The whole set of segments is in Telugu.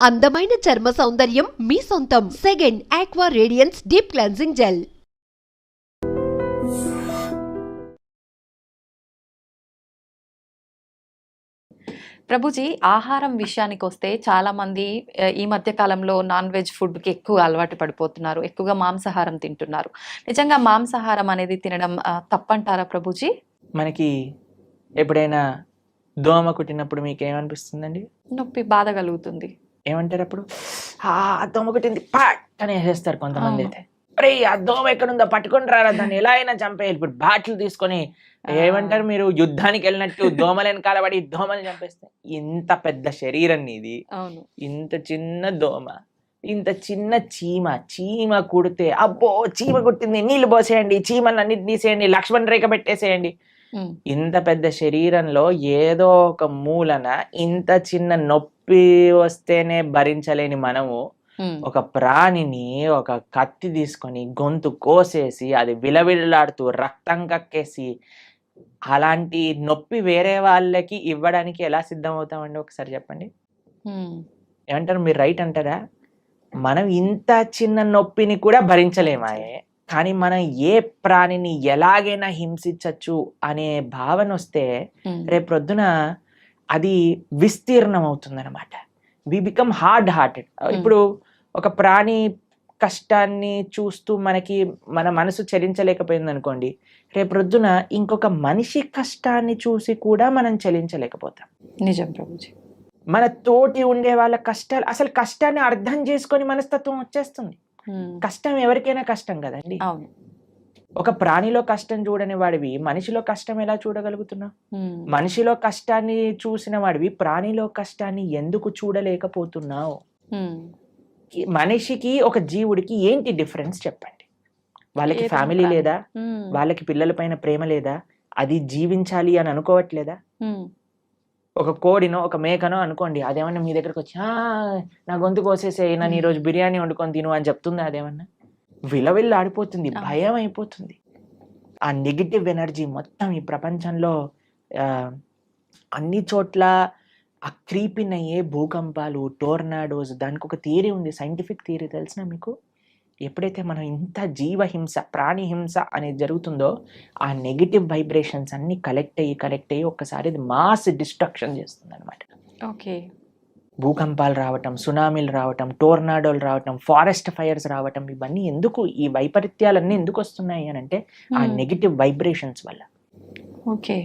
అందమైన చర్మ సౌందర్యం మీ సొంతం. Second aqua radiance deep cleansing gel Prabhuji ఆహారం విషయానికి వస్తే చాలా మంది ఆ, ఈ మధ్య కాలంలో నాన్ వెజ్ ఫుడ్కి ఎక్కువ అలవాటు పడిపోతున్నారు. ఎక్కువగా మాంసాహారం తింటున్నారు. నిజంగా మాంసాహారం అనేది తినడం తప్పంటారా ప్రభుజీ? మనకి ఎప్పుడైనా దోమ కుట్టినప్పుడు మీకు ఏమనిపిస్తుందండి? నొప్పి బాధ కలుగుతుంది. ఏమంటారు అప్పుడు? ఆ దోమ కుట్టింది పాట్! అని వేసేస్తారు కొంతమంది. అయితే. అరే ఆ దోమ ఎక్కడుందో పట్టుకొని రారా దాన్ని. ఎలా అయినా చంపేయాలి. ఇప్పుడు బాట్లు తీసుకొని ఏమంటారు మీరు? యుద్ధానికి వెళ్ళినట్టు దోమలు వెనకాల పడి దోమలు చంపేస్తే ఇంత పెద్ద శరీరం అవును. ఇంత చిన్న దోమ ఇంత చిన్న చీమ చీమ కుడితే అబ్బో! చీమ కుట్టింది. నీళ్ళు పోసేయండి. చీమలు అన్నిటి తీసేయండి. లక్ష్మణ్ రేఖ పెట్టేసేయండి. ఇంత పెద్ద శరీరంలో ఏదో ఒక మూలన ఇంత చిన్న నొప్పి వస్తేనే భరించలేని మనము ఒక ప్రాణిని ఒక కత్తి తీసుకొని గొంతు కోసేసి అది విలవిల్లాడుతూ రక్తం కక్కేసి అలాంటి నొప్పి వేరే వాళ్ళకి ఇవ్వడానికి ఎలా సిద్ధం అవుతామండి ఒకసారి చెప్పండి? ఏమంటారు? మీరు రైట్ అంటారా? మనం ఇంత చిన్న నొప్పిని కూడా భరించలేమాయే? కానీ మనం ఏ ప్రాణిని ఎలాగైనా హింసించవచ్చు అనే భావన వస్తే ఉమ్, రేపు ప్రొద్దున అది విస్తీర్ణం అవుతుందన్నమాట వి బికమ్ హార్డ్ హార్టెడ్ ఇప్పుడు ఒక ప్రాణి కష్టాన్ని చూస్తూ మనకి మన మనసు చలించలేకపోయింది అనుకోండి రేపు ప్రొద్దున ఇంకొక మనిషి కష్టాన్ని చూసి కూడా మనం చలించలేకపోతాం. నిజం ప్రభుజీ. మన తోటి ఉండే వాళ్ళ కష్టాలు అసలు కష్టాన్ని అర్థం చేసుకొని మనస్తత్వం వచ్చేస్తుంది. కష్టం ఎవరికైనా కష్టం కదండి. అవును. ఒక ప్రాణిలో కష్టం చూడని వాడివి మనిషిలో కష్టం ఎలా చూడగలుగుతున్నావు? ఉమ్, మనిషిలో కష్టాన్ని చూసిన వాడివి ప్రాణిలో కష్టాన్ని ఎందుకు చూడలేకపోతున్నావు? మనిషికి ఒక జీవుడికి ఏంటి డిఫరెన్స్ చెప్పండి. వాళ్ళకి ఫ్యామిలీ. లేదా? వాళ్ళకి పిల్లల పైన ప్రేమ లేదా? అది జీవించాలి అని అనుకోవట్లేదా? ఒక కోడినో ఒక మేకనో అనుకోండి అదేమన్నా మీ దగ్గరకు వచ్చి "ఆ, నా గొంతు కోసేసే నన్ను. ఈరోజు బిర్యానీ వండుకొని తిను అని చెప్తుంది అదేమన్నా విలవిల్లు ఆడిపోతుంది. భయం అయిపోతుంది ఆ నెగిటివ్ ఎనర్జీ మొత్తం ఈ ప్రపంచంలో అన్ని చోట్ల ఆ క్రీపిన్ అయ్యే భూకంపాలు టోర్నాడోస్ దానికి ఒక థియరీ ఉంది సైంటిఫిక్ థియరీ తెలిసిన మీకు ఎప్పుడైతే మనం ఇంత జీవహింస ప్రాణి హింస అనేది జరుగుతుందో ఆ నెగిటివ్ వైబ్రేషన్స్ అన్ని కలెక్ట్ అయ్యి కలెక్ట్ అయ్యి ఒక్కసారి అది మాస్ డిస్ట్రక్షన్ చేస్తుంది అనమాట ఓకే. భూకంపాలు రావటం సునామీలు రావటం టోర్నాడోలు రావటం ఫారెస్ట్ ఫైర్స్ రావటం ఇవన్నీ ఎందుకు ఈ వైపరీత్యాలన్నీ ఎందుకు వస్తున్నాయి అని అంటే ఆ నెగిటివ్ వైబ్రేషన్స్ వల్ల. ఓకే.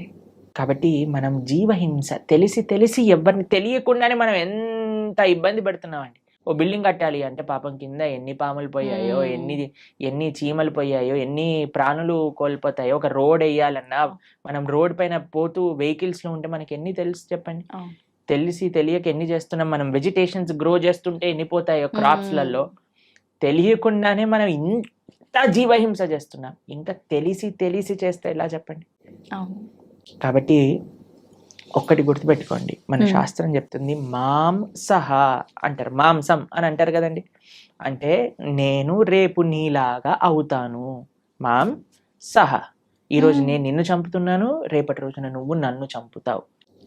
కాబట్టి మనం జీవహింస తెలిసి తెలిసి ఎవరిని తెలియకుండానే మనం ఎంత ఇబ్బంది పెడుతున్నామండి. ఓ బిల్డింగ్ కట్టాలి అంటే పాపం కింద ఎన్ని పాములు పోయాయో. ఎన్ని ఎన్ని చీమలు పోయాయో ఎన్ని ప్రాణులు కోల్పోతాయో ఒక రోడ్ వేయాలన్నా మనం రోడ్ పైన పోతూ వెహికల్స్లో ఉంటే మనకి ఎన్ని తెలుసు చెప్పండి. తెలిసి తెలియక ఎన్ని చేస్తున్నాం మనం వెజిటేషన్స్ గ్రో చేస్తుంటే ఎన్ని పోతాయో crops లలో మ్మ్. తెలియకుండానే మనం ఇంత జీవహింస చేస్తున్నాం ఇంకా తెలిసి తెలిసి చేస్తే ఎలా చెప్పండి కాబట్టి ఒక్కటి గుర్తుపెట్టుకోండి. మన. శాస్త్రం చెప్తుంది మాంసహ అంటారు. మాంసం అని అంటారు కదండి. అంటే నేను రేపు నీలాగా అవుతాను. మాం సహ. ఈరోజు. నేను నిన్ను చంపుతున్నాను రేపటి రోజున నువ్వు నన్ను చంపుతావు.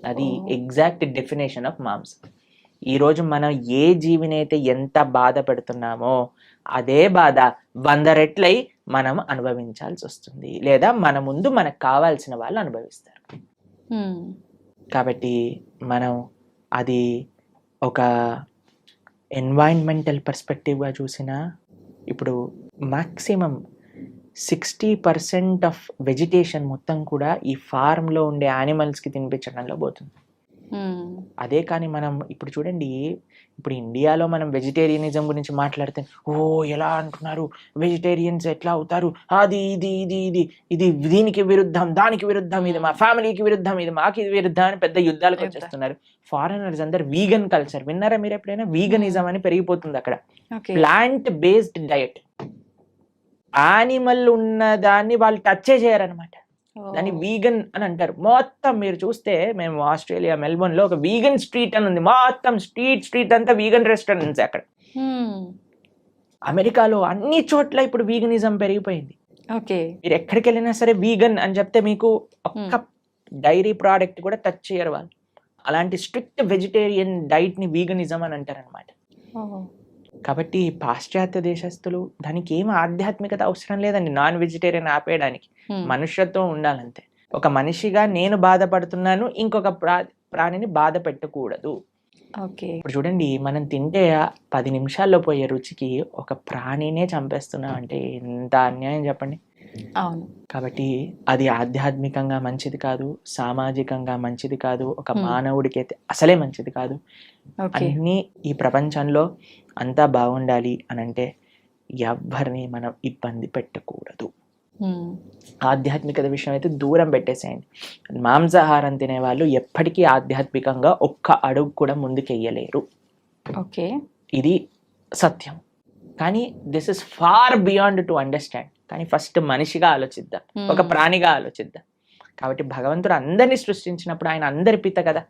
అది. ఎగ్జాక్ట్ డెఫినేషన్ ఆఫ్ మాంసం. ఈరోజు మనం ఏ జీవినైతే ఎంత బాధ పెడుతున్నామో అదే బాధ వంద రెట్లై మనం అనుభవించాల్సి వస్తుంది. లేదా మన ముందు మనకు కావాల్సిన వాళ్ళు అనుభవిస్తారు. కాబట్టి మనం అది ఒక ఎన్వైరన్మెంటల్ పర్స్పెక్టివ్గా చూసినా ఇప్పుడు maximum sixty percent of vegetation మొత్తం కూడా ఈ ఫార్మ్లో ఉండే యానిమల్స్కి తినిపించడంలో పోతుంది. ఉమ్, అదే కానీ మనం ఇప్పుడు చూడండి ఇప్పుడు ఇండియాలో మనం వెజిటేరియనిజం గురించి మాట్లాడితే ఓ ఎలా అంటున్నారు? వెజిటేరియన్స్ ఎట్లా అవుతారు? అది ఇది ఇది ఇది ఇది దీనికి విరుద్ధం దానికి విరుద్ధం ఇది మా ఫ్యామిలీకి విరుద్ధం ఇది మాకు ఇది విరుద్ధం అని పెద్ద యుద్ధాలకు యుద్ధం. వచ్చేస్తున్నారు. ఫారెనర్స్ అందరు వీగన్ కల్చర్ విన్నారా మీరు ఎప్పుడైనా? వీగనిజం అని పెరిగిపోతుంది అక్కడ. ప్లాంట్ బేస్డ్ డయట్ యానిమల్ ఉన్న దాన్ని వాళ్ళు టచ్చే చేయరనమాట దాన్ని వీగన్ అని అంటారు. మొత్తం మీరు చూస్తే మేము ఆస్ట్రేలియా మెల్బోర్న్లో ఒక వీగన్ స్ట్రీట్ అని ఉంది. మొత్తం స్ట్రీట్ స్ట్రీట్ అంతా వీగన్ రెస్టారెంట్స్ అక్కడ. అమెరికాలో అన్ని చోట్ల ఇప్పుడు వీగనిజం పెరిగిపోయింది. ఓకే. మీరు ఎక్కడికి వెళ్ళినా సరే వీగన్ అని చెప్తే మీకు ఒక్క డైరీ ప్రోడక్ట్ కూడా టచ్ చేయరు వాళ్ళు. అలాంటి స్ట్రిక్ట్ వెజిటేరియన్ డైట్ని వీగనిజం అని అంటారు అనమాట కాబట్టి పాశ్చాత్య దేశస్తులు దానికి ఏం ఆధ్యాత్మికత అవసరం లేదండి. నాన్ వెజిటేరియన్ ఆపేయడానికి. మనుష్యత్వం ఉండాలంతే. ఒక మనిషిగా నేను బాధపడుతున్నాను ఇంకొక ప్రా ప్రాణిని బాధ పెట్టకూడదు. ఓకే. ఇప్పుడు చూడండి మనం తింటే పది నిమిషాల్లో పోయే రుచికి ఒక ప్రాణినే చంపేస్తున్నాం అంటే ఎంత అన్యాయం చెప్పండి. అవును. కాబట్టి అది ఆధ్యాత్మికంగా మంచిది కాదు సామాజికంగా మంచిది కాదు ఒక. మానవుడికి అయితే అసలే మంచిది కాదు. ఓకే. అన్నీ ఈ ప్రపంచంలో అంతా బాగుండాలి అని అంటే ఎవ్వరిని మనం ఇబ్బంది పెట్టకూడదు. ఆధ్యాత్మికత విషయం అయితే దూరం పెట్టేసేయండి. మాంసాహారం తినే వాళ్ళు ఎప్పటికీ ఆధ్యాత్మికంగా ఒక్క అడుగు కూడా ముందుకెయ్యలేరు. ఓకే. ఇది సత్యం. కానీ this is far beyond to understand కానీ ఫస్ట్ మనిషిగా ఆలోచిద్దాం. ఒక ప్రాణిగా ఆలోచిద్దాం. కాబట్టి భగవంతుడు అందరినీ సృష్టించినప్పుడు ఆయన అందరి పిత కదా.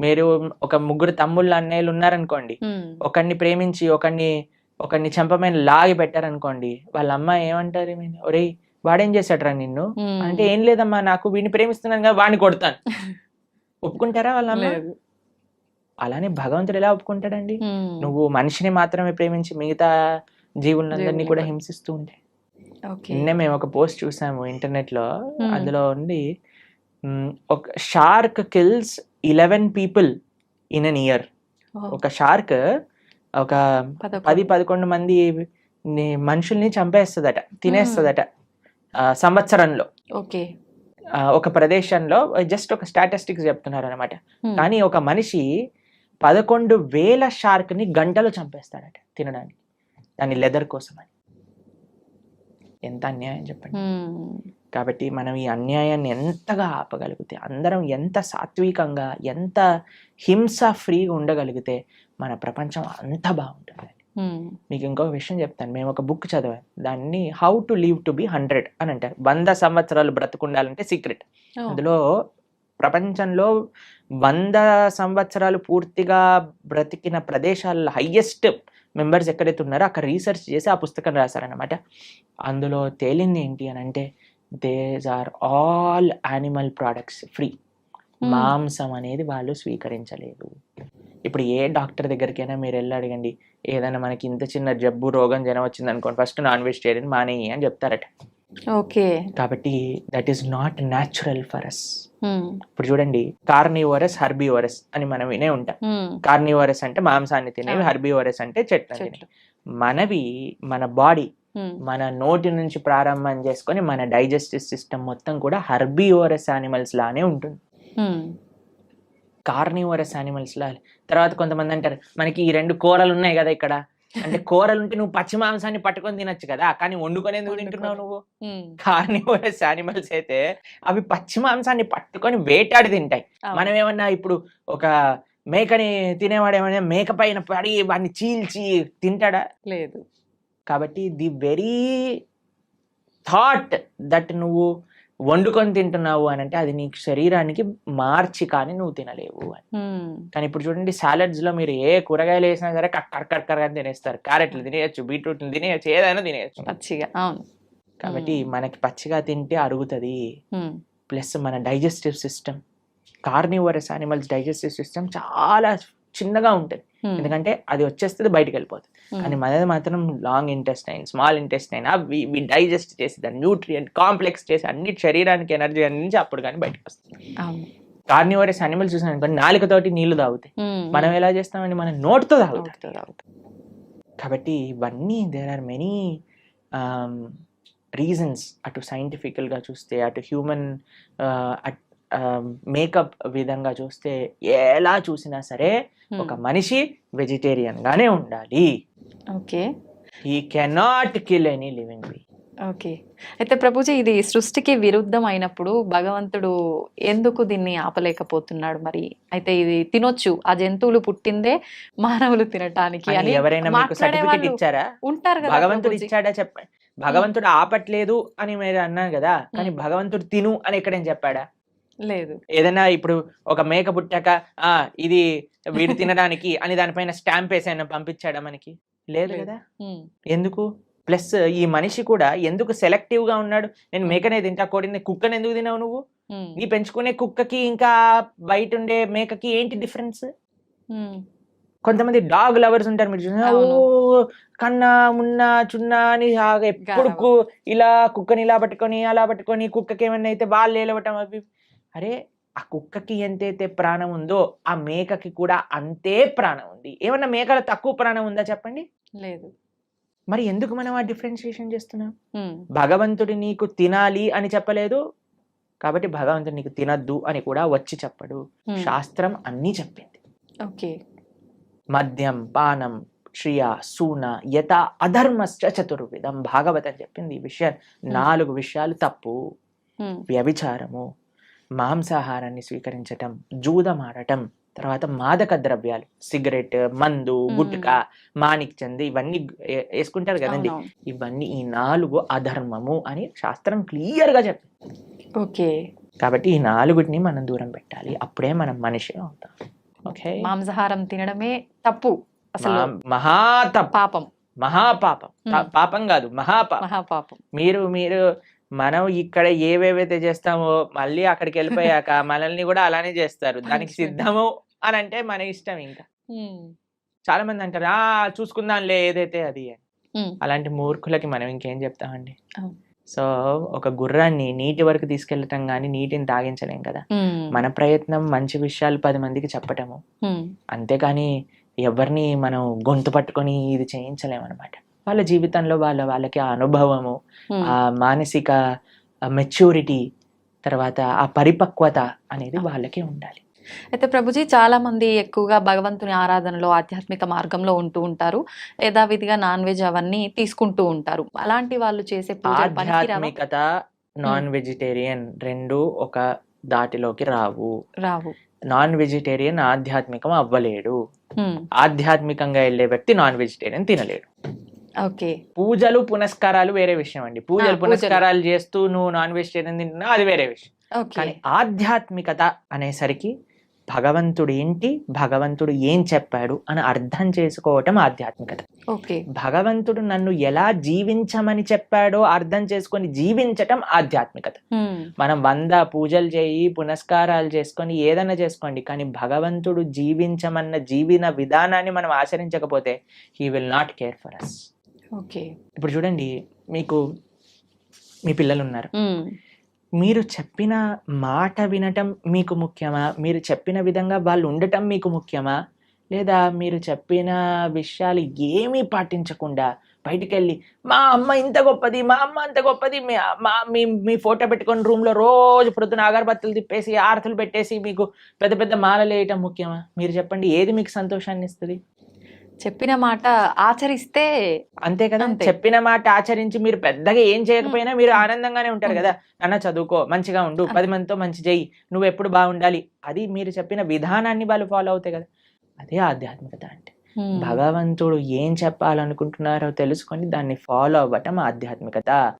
మీరు ఒక ముగ్గురు తమ్ముళ్ళు అన్నయ్యలు ఉన్నారనుకోండి. ఒకరిని ప్రేమించి ఒకరిని ఒకరిని చెంపమైన లాగి పెట్టారనుకోండి వాళ్ళ అమ్మ ఏమంటారు ఏమైంది? ఒరేయ్ వాడేం చేశాడురా నిన్ను. అంటే ఏం లేదమ్మా నాకు వీడిని ప్రేమిస్తున్నాను కదా వాడిని కొడతాను ఒప్పుకుంటారా వాళ్ళ అమ్మ అలానే భగవంతుడు ఎలా ఒప్పుకుంటాడండి. నువ్వు మనిషిని మాత్రమే ప్రేమించి మిగతా జీవులందరినీ కూడా. హింసిస్తూ ఉంటే నిన్న మేము ఒక పోస్ట్ చూసాము ఇంటర్నెట్లో. అందులో ఉంది మ్, ఒక shark kills eleven people in an year ఒక షార్క్ ఒక. పది పదకొండు మంది మనుషుల్ని చంపేస్తుందట తినేస్తుందట సంవత్సరంలో ఓకే ఒక ప్రదేశంలో జస్ట్ ఒక స్టాటిస్టిక్స్ చెప్తున్నారు అనమాట. కానీ ఒక మనిషి పదకొండు వేల షార్క్ని గంటలో చంపేస్తాడట తినడానికి దాని లెదర్ కోసం అని ఎంత అన్యాయం చెప్పండి. కాబట్టి మనం ఈ అన్యాయాన్ని ఎంతగా ఆపగలిగితే అందరం ఎంత సాత్వికంగా ఎంత హింస ఫ్రీగా ఉండగలిగితే మన ప్రపంచం అంత బాగుంటుంది. మీకు ఇంకొక విషయం చెప్తాను. మేము ఒక బుక్ చదివాం. దాన్ని how to live to be hundred అని అంటారు. వంద సంవత్సరాలు బ్రతుకుండాలంటే సీక్రెట్. అందులో ప్రపంచంలో వంద సంవత్సరాలు పూర్తిగా బ్రతికిన ప్రదేశాల్లో హయ్యెస్ట్ మెంబర్స్ ఎక్కడైతే ఉన్నారో అక్కడ రీసెర్చ్ చేసి ఆ పుస్తకం రాశారనమాట అందులో తేలింది ఏంటి అని అంటే these are all animal products free. మాంసం అనేది వాళ్ళు స్వీకరించలేదు ఇప్పుడు ఏ డాక్టర్ దగ్గరికైనా మీరు వెళ్ళి అడగండి ఏదైనా మనకి ఇంత చిన్న జబ్బు రోగం జనం వచ్చింది అనుకోండి ఫస్ట్ నాన్ వెజిటేరియన్ మానేయి అని చెప్తారట ఓకే కాబట్టి that is not natural for us. ఇప్పుడు చూడండి కార్నివరస్ హర్బివరస్ అని మనం వినే ఉంటాం. కార్నివరస్ అంటే మాంసాన్ని తినేవి. హర్బివరస్ అంటే చెట్లు తినేవి మనవి మన బాడీ. మన నోటి నుంచి ప్రారంభం చేసుకొని మన డైజెస్టివ్ సిస్టమ్ మొత్తం కూడా హర్బివరస్ యానిమల్స్ లానే ఉంటుంది. కార్నివరస్ యానిమల్స్ లా. తర్వాత కొంతమంది అంటారు మనకి ఈ రెండు కూరలు ఉన్నాయి కదా ఇక్కడ. అంటే కూరలు ఉంటే నువ్వు పచ్చి మాంసాన్ని పట్టుకొని తినొచ్చు కదా. కానీ వండుకొని ఎందుకు తింటున్నావు నువ్వు. కార్నివరస్ యానిమల్స్ అయితే అవి పచ్చి మాంసాన్ని పట్టుకొని వేటాడి తింటాయి. మనం ఏమన్నా ఇప్పుడు ఒక మేకని తినేవాడు ఏమన్నా మేక పైన పడి వాడిని చీల్చి తింటాడా? లేదు. కాబట్టి ది వెరీ థాట్ దట్ నువ్వు వండుకొని తింటున్నావు అని అంటే అది నీ శరీరానికి మార్చి కానీ నువ్వు తినలేవు అని. కానీ ఇప్పుడు చూడండి salads లో మీరు ఏ కూరగాయలు వేసినా సరే కట్ కట్ అని తినేస్తారు. క్యారెట్లు తినేయచ్చు బీట్రూట్లు తినేయచ్చు ఏదైనా తినేయచ్చు. పచ్చిగా అవును. కాబట్టి మనకి పచ్చిగా తింటే అరుగుతుంది. ప్లస్ మన digestive system carnivorous animals digestive system చాలా చిన్నగా ఉంటుంది. ఎందుకంటే అది వచ్చేస్తుంది బయటికి వెళ్ళిపోతుంది. కానీ మనది మాత్రం లాంగ్ ఇంటెస్టైన్ స్మాల్ ఇంటెస్టైన్ అవి ఇవి డైజెస్ట్ చేసి దాన్ని న్యూట్రియంట్ కాంప్లెక్స్ చేసి అన్ని శరీరానికి ఎనర్జీ అందించి అప్పుడు కానీ బయటకు వస్తుంది కార్నివరస్ యానిమల్స్ చూసాను అనుకోండి నాలుకతోటి నీళ్ళు తాగుతాయి. మనం ఎలా చేస్తామండి మనం నోటితో తాగుతాం. కాబట్టి ఇవన్నీ దేర్ ఆర్ మెనీ రీజన్స్ అటు సైంటిఫికల్గా చూస్తే అటు హ్యూమన్ మేకప్ విధంగా చూస్తే ఎలా చూసినా సరే ఉమ్. ఒక మనిషి వెజిటేరియన్ గానే ఉండాలి. Okay. He cannot kill any living be okay. అయితే ప్రభుజీ ఇది సృష్టికి విరుద్ధం అయినప్పుడు భగవంతుడు ఎందుకు దీన్ని ఆపలేకపోతున్నాడు మరి? అయితే ఇది తినొచ్చు. ఆ జంతువులు పుట్టిందే మానవులు తినటానికి అని ఎవరైనా సర్టిఫికెట్ ఇచ్చారా? ఉంటారు కదా భగవంతుడు. ఇచ్చాడా చెప్పండి భగవంతుడు ఆపట్లేదు అని మీరు అన్నారు కదా కానీ మ్మ్. భగవంతుడు తిను అని ఎక్కడేం చెప్పాడా? లేదు. ఏదైనా ఇప్పుడు ఒక మేక పుట్టాక ఆ ఇది వీడు తినడానికి అని దానిపైన స్టాంప్ వేసి ఆయన పంపించాడా మనకి? లేదు. కదా. ఎందుకు? ప్లస్ ఈ మనిషి కూడా ఎందుకు సెలెక్టివ్గా ఉన్నాడు? నేను మేకనే తింటా కోడిని కుక్కని ఎందుకు తినావు నువ్వు. నీ పెంచుకునే కుక్కకి ఇంకా బయట ఉండే మేకకి ఏంటి డిఫరెన్స్. కొంతమంది డాగ్ లవర్స్ ఉంటారు మీరు చూసినా. ఓ కన్నా మున్నా చున్నా అని ఎప్పుడు ఇలా కుక్కని ఇలా పట్టుకొని అలా పట్టుకొని కుక్కకి ఏమన్నా అయితే వాళ్ళు ఏలవటం అవి అరే ఆ కుక్కకి ఎంతైతే ప్రాణం ఉందో ఆ మేకకి కూడా అంతే ప్రాణం ఉంది. ఏమన్నా మేకల తక్కువ ప్రాణం ఉందా చెప్పండి? లేదు. మరి ఎందుకు మనం ఆ డిఫరెన్షియేషన్ చేస్తున్నాం? భగవంతుడు నీకు తినాలి అని చెప్పలేదు. కాబట్టి భగవంతుడు నీకు తినద్దు అని కూడా వచ్చి చెప్పడు. శాస్త్రం అన్నీ చెప్పింది. ఓకే. మద్యం పానం క్షియ సూన యత అధర్మశ్చ చతుర్విధం భాగవతం చెప్పింది ఈ విషయం. నాలుగు విషయాలు తప్పు. వ్యభిచారము మాంసాహారాన్ని స్వీకరించటం జూదమాడటం తర్వాత మాదక ద్రవ్యాలు సిగరెట్ మందు. గుట్కా మాణిక్ చంద్ ఇవన్నీ వేసుకుంటారు కదండి. ఇవన్నీ ఈ నాలుగు అధర్మము అని శాస్త్రం క్లియర్గా చెప్పింది ఓకే. కాబట్టి ఈ నాలుగుటిని మనం దూరం పెట్టాలి. అప్పుడే మనం మనిషి అవుతాం. ఓకే? మాంసాహారం తినడమే తప్పు అసలు. మహాతప్ పాపం. మహాపాపం. పాపం కాదు మహాపాపం. మహాపాపం. మీరు మీరు మనం ఇక్కడ ఏవేవైతే చేస్తామో మళ్ళీ అక్కడికి వెళ్ళిపోయాక మనల్ని కూడా అలానే చేస్తారు. దానికి. సిద్ధము అని అంటే మన ఇష్టం ఇంకా. చాలా మంది అంటారు ఆ చూసుకుందాంలే ఏదైతే అది అని." ఉమ్, అలాంటి మూర్ఖులకి మనం ఇంకేం చెప్తామండి. సో ఒక గుర్రాన్ని నీటి వరకు తీసుకెళ్ళటం కానీ నీటిని తాగించలేం కదా. మన ప్రయత్నం మంచి విషయాలు పది మందికి చెప్పటము. అంతేకాని ఎవరిని మనం గొంతు పట్టుకొని ఇది చేయించలేమన్నమాట వాళ్ళ జీవితంలో వాళ్ళ వాళ్ళకి ఆ అనుభవము. ఆ మానసిక మెచ్యూరిటీ తర్వాత ఆ పరిపక్వత అనేది వాళ్ళకే ఉండాలి. అయితే ప్రభుజీ చాలా మంది ఎక్కువగా భగవంతుని ఆరాధనలో ఆధ్యాత్మిక మార్గంలో ఉంటూ ఉంటారు. యథావిధిగా నాన్ వెజ్ అవన్నీ తీసుకుంటూ ఉంటారు. అలాంటి వాళ్ళు చేసే ఆధ్యాత్మికత నాన్ వెజిటేరియన్ రెండు ఒక దాటిలోకి రావు. రావు. నాన్ వెజిటేరియన్ ఆధ్యాత్మికం అవ్వలేడు. ఆధ్యాత్మికంగా వెళ్ళే వ్యక్తి నాన్ వెజిటేరియన్ తినలేడు. ఓకే. పూజలు పునస్కారాలు వేరే విషయం అండి. పూజలు. పునస్కారాలు చేస్తూ నువ్వు నాన్ వెజిటేరియన్ తింటున్నా అది వేరే విషయం. కానీ ఆధ్యాత్మికత అనేసరికి భగవంతుడు ఏంటి భగవంతుడు ఏం చెప్పాడు అని అర్థం చేసుకోవటం ఆధ్యాత్మికత. ఓకే. భగవంతుడు నన్ను ఎలా జీవించమని చెప్పాడో అర్థం చేసుకొని జీవించటం ఆధ్యాత్మికత. మనం వంద పూజలు చేయి పునస్కారాలు చేసుకొని ఏదైనా చేసుకోండి కానీ భగవంతుడు జీవించమన్న జీవన విధానాన్ని మనం ఆచరించకపోతే he will not care for us okay. ఇప్పుడు చూడండి మీకు మీ పిల్లలు ఉన్నారు మీరు చెప్పిన మాట వినటం మీకు ముఖ్యమా? మీరు చెప్పిన విధంగా వాళ్ళు ఉండటం మీకు ముఖ్యమా? లేదా మీరు చెప్పిన విషయాలు ఏమీ పాటించకుండా బయటికి వెళ్ళి మా అమ్మ ఇంత గొప్పది మా అమ్మ అంత గొప్పది మీ మా మీ మీ ఫోటో పెట్టుకొని రూమ్లో రోజు ప్రొద్దున అగరబత్తులు తిప్పేసి ఆరతులు పెట్టేసి మీకు పెద్ద పెద్ద మాలలు వేయటం ముఖ్యమా? మీరు చెప్పండి ఏది మీకు సంతోషాన్ని ఇస్తుంది? చెప్పిన మాట ఆచరిస్తే అంతే కదా. చెప్పిన మాట ఆచరించి మీరు పెద్దగా ఏం చేయకపోయినా మీరు ఆనందంగానే ఉంటారు. కదా? నాన్న చదువుకో మంచిగా ఉండు. పది మందితో మంచి చెయ్యి నువ్వు ఎప్పుడు బాగుండాలి? అది మీరు చెప్పిన విధానాన్ని వాళ్ళు ఫాలో అవుతాయి కదా? అదే ఆధ్యాత్మికత అంటే. భగవంతుడు ఏం చెప్పాలనుకుంటున్నారో తెలుసుకొని దాన్ని ఫాలో అవ్వటం ఆధ్యాత్మికత.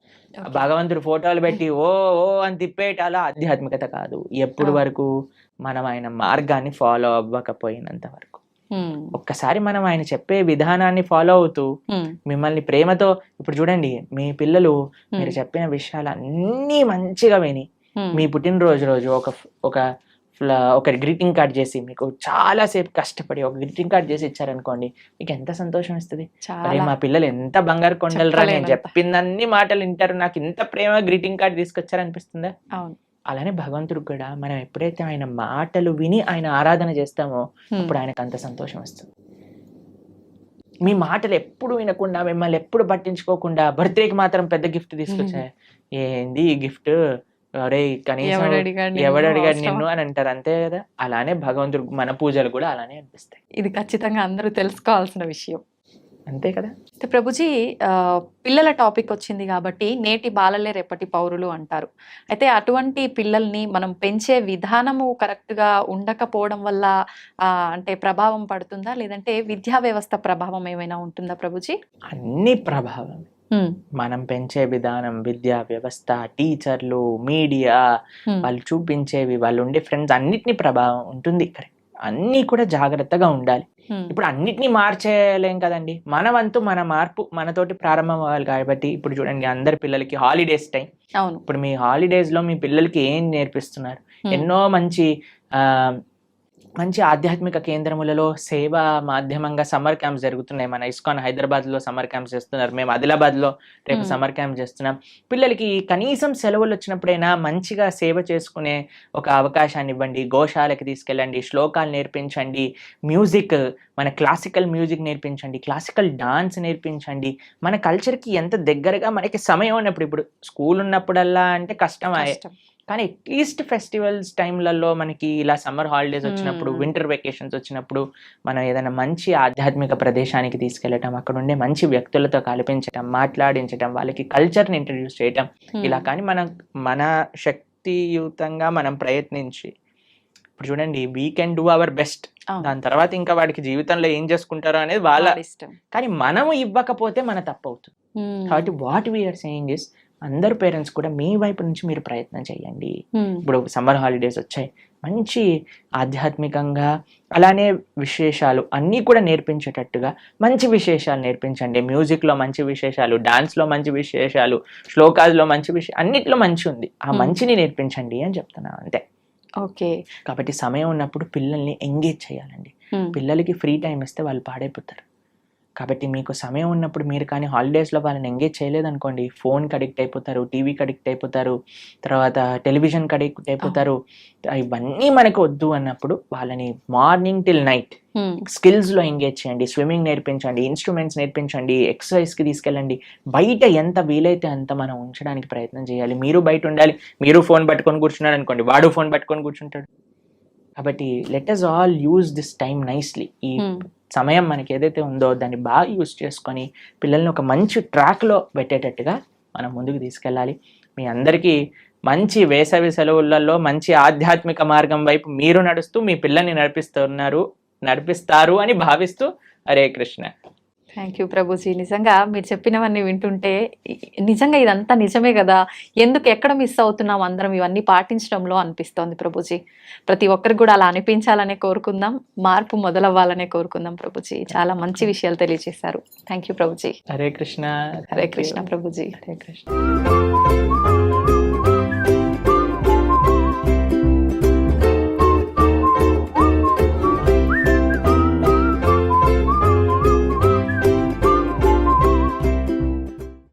భగవంతుడు ఫోటోలు పెట్టి ఓ ఓ అని తిప్పేటాల ఆధ్యాత్మికత కాదు. ఎప్పుడు. వరకు మనం ఆయన మార్గాన్ని ఫాలో అవ్వకపోయినంత వరకు. ఒక్కసారి మనం ఆయన చెప్పే విధానాన్ని ఫాలో అవుతూ మిమ్మల్ని ప్రేమతో ఇప్పుడు చూడండి మీ పిల్లలు మీరు చెప్పిన విషయాలు అన్నీ మంచిగా విని మీ పుట్టినరోజు రోజు ఒక ఒక ఒక గ్రీటింగ్ కార్డ్ చేసి మీకు చాలా సేపు కష్టపడి ఒక గ్రీటింగ్ కార్డ్ చేసి ఇచ్చారనుకోండి మీకు ఎంత సంతోషం ఇస్తుంది మా పిల్లలు ఎంత బంగారు కొండలరా నేను. చెప్పిందన్ని మాటలు వింటారు నాకు ఇంత ప్రేమ గ్రీటింగ్ కార్డ్ తీసుకొచ్చారనిపిస్తుందా? అవును. అలానే భగవంతుడు కూడా మనం ఎప్పుడైతే ఆయన మాటలు విని ఆయన ఆరాధన చేస్తామో అప్పుడు ఆయనకు అంత సంతోషం వస్తుంది. మీ మాటలు ఎప్పుడు వినకుండా మిమ్మల్ని ఎప్పుడు పట్టించుకోకుండా బర్త్డేకి మాత్రం పెద్ద గిఫ్ట్ తీసుకొచ్చా? ఏంది ఈ గిఫ్ట్ అరే కనీసం ఎవడు అడిగాడు? నిన్ను అని అంటారు. అంతే కదా? అలానే భగవంతుడు మన పూజలు కూడా అలానే అనిపిస్తాయి. ఇది ఖచ్చితంగా అందరూ తెలుసుకోవాల్సిన విషయం. అంతే కదా? అయితే ప్రభుజీ పిల్లల టాపిక్ వచ్చింది కాబట్టి నేటి బాలలే రేపటి పౌరులు అంటారు. అయితే అటువంటి పిల్లల్ని మనం పెంచే విధానము correct గా ఉండకపోవడం వల్ల ఆ, అంటే ప్రభావం పడుతుందా? లేదంటే విద్యా వ్యవస్థ ప్రభావం ఏమైనా ఉంటుందా ప్రభుజీ? అన్ని ప్రభావం మనం పెంచే విధానం విద్యా వ్యవస్థ టీచర్లు మీడియా వాళ్ళు చూపించేవి వాళ్ళు ఉండే ఫ్రెండ్స్ అన్నిటినీ ప్రభావం ఉంటుంది. కరెక్ట్. అన్నీ కూడా జాగ్రత్తగా ఉండాలి. ఇప్పుడు అన్నిటినీ మార్చేయలేం కదండి. మన వంతు మన మార్పు మనతోటి ప్రారంభం అవ్వాలి కాబట్టి ఇప్పుడు చూడండి అందరి పిల్లలకి హాలిడేస్ టైం ఇప్పుడు మీ హాలిడేస్లో మీ పిల్లలకి ఏం నేర్పిస్తున్నారు? ఎన్నో మంచి ఆ మంచి ఆధ్యాత్మిక కేంద్రములలో సేవా మాధ్యమంగా సమ్మర్ క్యాంప్స్ జరుగుతున్నాయి. మన ఇస్కాన్ హైదరాబాద్లో సమ్మర్ క్యాంప్స్ చేస్తున్నారు. మేము ఆదిలాబాద్లో రేపు. సమ్మర్ క్యాంప్ చేస్తున్నాం. పిల్లలకి కనీసం సెలవులు వచ్చినప్పుడైనా మంచిగా సేవ చేసుకునే ఒక అవకాశాన్ని ఇవ్వండి. గోశాలకి తీసుకెళ్ళండి. శ్లోకాలు నేర్పించండి. మ్యూజిక్ మన క్లాసికల్ మ్యూజిక్ నేర్పించండి. క్లాసికల్ డాన్స్ నేర్పించండి. మన కల్చర్కి ఎంత దగ్గరగా మనకి సమయం ఉన్నప్పుడు ఇప్పుడు స్కూల్ ఉన్నప్పుడల్లా అంటే. కష్టం. కానీ అట్లీస్ట్ ఫెస్టివల్స్ టైంలలో మనకి ఇలా సమ్మర్ హాలిడేస్ వచ్చినప్పుడు. వింటర్ వెకేషన్స్ వచ్చినప్పుడు మనం ఏదైనా మంచి ఆధ్యాత్మిక ప్రదేశానికి తీసుకెళ్ళటం అక్కడ ఉండే మంచి వ్యక్తులతో కల్పించటం మాట్లాడించటం వాళ్ళకి కల్చర్ని ఇంట్రడ్యూస్ చేయటం. ఇలా కానీ మనం మన శక్తియుతంగా మనం ప్రయత్నించి ఇప్పుడు చూడండి we can do our best. దాని తర్వాత ఇంకా వాడికి జీవితంలో ఏం చేసుకుంటారో అనేది వాళ్ళ ఇష్టం కానీ మనము ఇవ్వకపోతే మన తప్పు అవుతుంది. కాబట్టి వాట్ వీఆర్ సేయింగ్ ఇస్ అందరు పేరెంట్స్ కూడా మీ వైపు నుంచి మీరు ప్రయత్నం చేయండి. ఇప్పుడు సమ్మర్ హాలిడేస్ వచ్చాయి. మంచి ఆధ్యాత్మికంగా అలానే విశేషాలు అన్నీ కూడా నేర్పించేటట్టుగా మంచి విశేషాలు నేర్పించండి. మ్యూజిక్లో మంచి విశేషాలు డాన్స్లో మంచి విశేషాలు శ్లోకాల్లో మంచి విషయం అన్నిట్లో మంచి ఉంది ఆ. మంచిని నేర్పించండి అని చెప్తున్నాను అంతే. ఓకే. కాబట్టి సమయం ఉన్నప్పుడు పిల్లల్ని ఎంగేజ్ చేయాలండి. పిల్లలకి ఫ్రీ టైం ఇస్తే వాళ్ళు పాడైపోతారు. కాబట్టి మీకు సమయం ఉన్నప్పుడు మీరు కానీ హాలిడేస్లో వాళ్ళని ఎంగేజ్ చేయలేదనుకోండి. ఫోన్కి అడిక్ట్ అయిపోతారు టీవీకి అడిక్ట్ అయిపోతారు తర్వాత టెలివిజన్కి అడిక్ట్ అయిపోతారు. ఇవన్నీ మనకు వద్దు అన్నప్పుడు వాళ్ళని మార్నింగ్ టిల్ నైట్ Hmm. స్కిల్స్లో ఎంగేజ్ చేయండి. స్విమ్మింగ్ నేర్పించండి ఇన్స్ట్రుమెంట్స్ నేర్పించండి ఎక్సర్సైజ్కి తీసుకెళ్ళండి. బయట ఎంత వీలైతే అంత మనం ఉంచడానికి ప్రయత్నం చేయాలి. మీరు బయట ఉండాలి మీరు ఫోన్ పట్టుకొని కూర్చున్నాడు అనుకోండి వాడు ఫోన్ పట్టుకొని కూర్చుంటాడు. కాబట్టి let us all use this time nicely ఈ Hmm. సమయం మనకి ఏదైతే ఉందో దాన్ని బాగా యూజ్ చేసుకొని పిల్లల్ని ఒక మంచి ట్రాక్లో పెట్టేటట్టుగా మనం ముందుకు తీసుకెళ్ళాలి. మీ అందరికీ మంచి వేసవి సెలవులలో మంచి ఆధ్యాత్మిక మార్గం వైపు మీరు నడుస్తూ మీ పిల్లల్ని నడిపిస్తున్నారు నడిపిస్తారు అని భావిస్తూ హరే కృష్ణ. థ్యాంక్ యూ ప్రభుజీ నిజంగా మీరు చెప్పినవన్నీ వింటుంటే నిజంగా ఇదంతా నిజమే కదా? ఎందుకు ఎక్కడ మిస్ అవుతున్నాం అందరం? ఇవన్నీ పాటించడంలో అనిపిస్తోంది ప్రభుజీ ప్రతి ఒక్కరికి కూడా అలా అనిపించాలనే కోరుకుందాం. మార్పు మొదలవ్వాలనే కోరుకుందాం ప్రభుజీ చాలా మంచి విషయాలు తెలియజేశారు. Thank you Prabhuji Hare Krishna Hare Krishna Prabhuji Hare Krishna